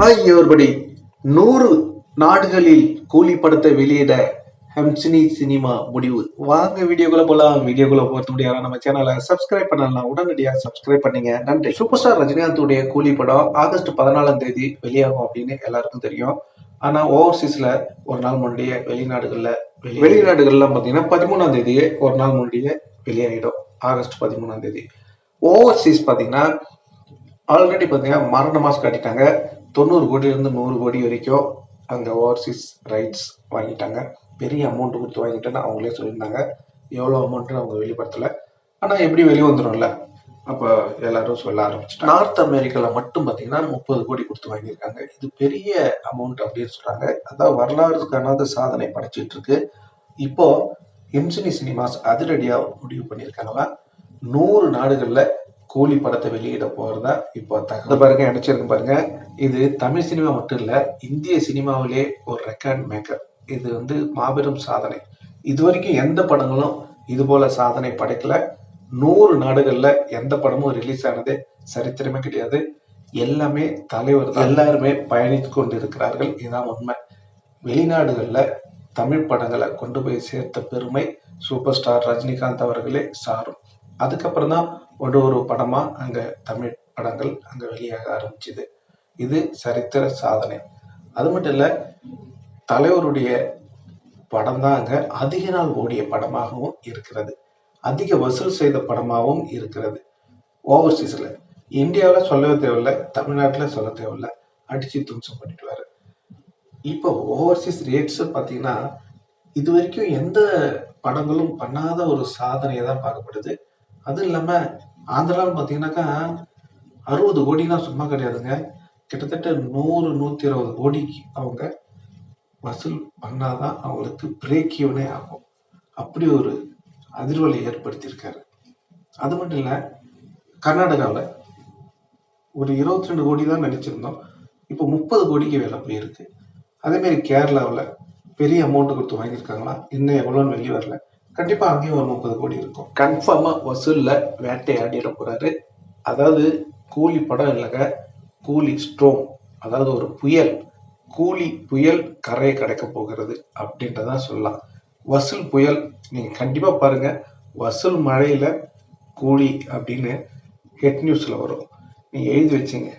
Hi நூறு நாடுகளில் கூலி படத்தை வெளியிட ஹம்சினி சினிமா முடிவு. வாங்க வீடியோக்குள்ள போலாம். வீடியோக்குள்ள போறது முடியாது நம்ம சேனலை சப்ஸ்கிரைப் பண்ணலாம் உடனடியாக சப்ஸ்கிரைப் பண்ணீங்க. நன்றி. சூப்பர் ஸ்டார் ரஜினிகாந்துடைய கூலி படம் ஆகஸ்ட் பதினாலாம் தேதி வெளியாகும் அப்படின்னு எல்லாருக்கும் தெரியும். ஆனால் ஓவர்சீஸில் ஒரு நாள் முன்னாடியே வெளிநாடுகளில் வெளிநாடுகள்லாம் பார்த்தீங்கன்னா பதிமூணாம் தேதியே ஒரு நாள் முன்னாடியே வெளியாகிடும் ஆகஸ்ட் பதிமூணாம் தேதி. ஓவர்சீஸ் பார்த்தீங்கன்னா ஆல்ரெடி பார்த்தீங்கன்னா மரண மாஸ்க் காட்டிட்டாங்க. தொண்ணூறு கோடியிலேருந்து நூறு கோடி வரைக்கும் அங்கே ஓவர்சீஸ் ரைட்ஸ் வாங்கிட்டாங்க. பெரிய அமௌண்ட் கொடுத்து வாங்கிட்டேன்னு அவங்களே சொல்லியிருந்தாங்க. எவ்வளோ அமௌண்ட்டுன்னு அவங்க வெளிப்படுத்தலை. ஆனால் எப்படி வெளியே வந்துடும்ல அப்போ எல்லாரும் சொல்ல ஆரம்பிச்சிட்டாங்க. நார்த் அமெரிக்காவில் மட்டும் பார்த்தீங்கன்னா முப்பது கோடி கொடுத்து வாங்கியிருக்காங்க. இது பெரிய அமௌண்ட் அப்படின்னு சொல்கிறாங்க அதான் வரலாறு காணாத சாதனை படைச்சிட்டு இருக்கு. இப்போ எம்சினி சினிமாஸ் அதிரடியாக முடிவு பண்ணியிருக்காங்களா நூறு நாடுகளில் கூலி படத்தை வெளியிட போறதா இப்போ தகவல் பாருங்க நினைச்சிருக்கு பாருங்க. இது தமிழ் சினிமா மட்டும் இல்ல இந்திய சினிமாவிலே ஒரு ரெக்கார்ட் மேக்கர் இது வந்து மாபெரும் சாதனை. இது வரைக்கும் எந்த படங்களும் இது போல சாதனை படைக்கல. நூறு நாடுகள்ல எந்த படமும் ரிலீஸ் ஆனது சரித்திரமே கிடையாது. எல்லாமே தலைவர் தான். எல்லாருமே பயணித்து கொண்டு இருக்கிறார்கள் இதுதான் உண்மை. வெளிநாடுகளில் தமிழ் படங்களை கொண்டு போய் சேர்த்த பெருமை சூப்பர் ஸ்டார் ரஜினிகாந்த் அவர்களே சாரும். அதுக்கப்புறம் தான் ஒரு ஒரு படமாக அங்கே தமிழ் படங்கள் அங்கே வெளியாக ஆரம்பிச்சுது. இது சரித்திர சாதனை. அது மட்டும் இல்லை தலைவருடைய படம் தான் அங்கே அதிக நாள் ஓடிய படமாகவும் இருக்கிறது. அதிக வசூல் செய்த படமாகவும் இருக்கிறது. ஓவர்சீஸில் இந்தியாவில் சொல்லவே தேவையில்ல தமிழ்நாட்டில் சொல்ல தேவையில்ல. அடித்து தும்சம் பண்ணிடுவார். இப்போ ஓவர்சீஸ் ரேட்ஸு பார்த்தீங்கன்னா இது வரைக்கும் எந்த படங்களும் பண்ணாத ஒரு சாதனையை தான் பார்க்கப்படுது. அதுவும் இல்லாமல் ஆந்திராவில் பார்த்தீங்கன்னாக்கா அறுபது கோடினா சும்மா கிடையாதுங்க. கிட்டத்தட்ட நூறு நூற்றி இருபது கோடிக்கு அவங்க வசூல் பண்ணாதான் அவங்களுக்கு பிரேக் ஈவனே ஆகும். அப்படி ஒரு அதிர்வலை ஏற்படுத்தியிருக்காரு. அது மட்டும் இல்லை கர்நாடகாவில் ஒரு இருபத்தி ரெண்டு கோடி தான் நினச்சிருந்தோம். இப்போ முப்பது கோடிக்கு வேலை போயிருக்கு. அதேமாரி கேரளாவில் பெரிய அமௌண்ட்டு கொடுத்து வாங்கியிருக்காங்களா? இன்னும் எவ்வளோன்னு வெளியே வரல. கண்டிப்பாக அங்கேயும் ஒரு முப்பது கோடி இருக்கும். கன்ஃபார்மாக வசூலில் வேட்டையாடிட போகிறாரு அதாவது கூலி படம் இல்லைங்க கூலி ஸ்ட்ரோம் அதாவது ஒரு புயல் கூலி புயல் கரையை கடக்க போகிறது அப்படின்றதான் சொல்லலாம். வசூல் புயல் நீங்கள் கண்டிப்பாக பாருங்கள் வசூல் மழையில் கூலி அப்படின்னு ஹெட் நியூஸில் வரும். நீங்கள் எழுதி வச்சிங்க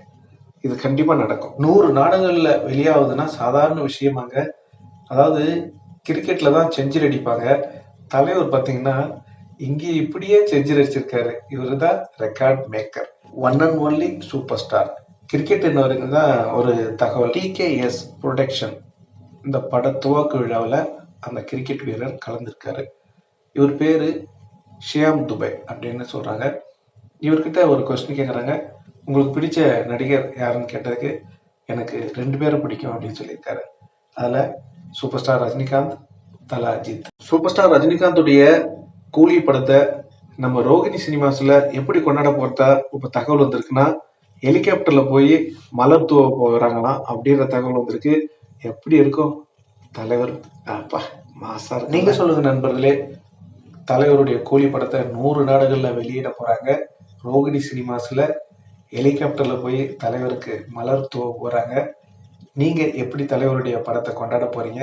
இது கண்டிப்பாக நடக்கும். நூறு நாடுகளில் வெளியாகுதுன்னா சாதாரண விஷயமாங்க. அதாவது கிரிக்கெட்டில் தான் செஞ்சுரி அடிப்பாங்க. தலைவர் பார்த்தீங்கன்னா இங்கே இப்படியே செஞ்சு அடிச்சிருக்காரு இவர் தான் record maker one and only superstar cricket என்னவருக்கு தான் ஒரு தகவல். டிகேஎஸ் ப்ரொடக்ஷன் இந்த பட துவக்க விழாவில் அந்த கிரிக்கெட் வீரர் கலந்துருக்காரு. இவர் பேர் ஷியாம் துபை அப்படின்னு சொல்கிறாங்க இவர்கிட்ட ஒரு கொஸ்டின் கேட்குறாங்க உங்களுக்கு பிடிச்ச நடிகர் யாருன்னு கேட்டதுக்கு எனக்கு ரெண்டு பேரை பிடிக்கும் அப்படின்னு சொல்லியிருக்காரு. அதில் சூப்பர் ஸ்டார் ரஜினிகாந்த் தலா அஜித். சூப்பர் ஸ்டார் ரஜினிகாந்துடைய கூலி படத்தை நம்ம ரோகிணி சினிமாஸில் எப்படி கொண்டாட போகிறதா இப்போ தகவல் வந்திருக்குன்னா ஹெலிகாப்டரில் போய் மலர் தூவ போகிறாங்களாம் அப்படின்ற தகவல் வந்திருக்கு. எப்படி இருக்கும் தலைவர் அப்பா மாசார் நீங்கள் சொல்லுங்கள் நண்பர்களே. தலைவருடைய கூலி படத்தை நூறு நாடுகளில் வெளியிட போகிறாங்க ரோகிணி சினிமாஸில் ஹெலிகாப்டரில் போய் தலைவருக்கு மலர் தூவ போகிறாங்க நீங்கள் எப்படி தலைவருடைய படத்தை கொண்டாட போகிறீங்க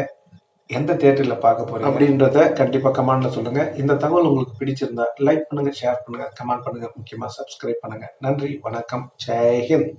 எந்த தேட்டரில் பார்க்க போகிறோம் அப்படின்றத கண்டிப்பாக கமெண்ட்ல சொல்லுங்கள் இந்த தகவல் உங்களுக்கு பிடிச்சிருந்தா லைக் பண்ணுங்கள் ஷேர் பண்ணுங்க கமெண்ட் பண்ணுங்க முக்கியமாக சப்ஸ்கிரைப் பண்ணுங்கள் நன்றி வணக்கம் ஜெய்ஹிந்த்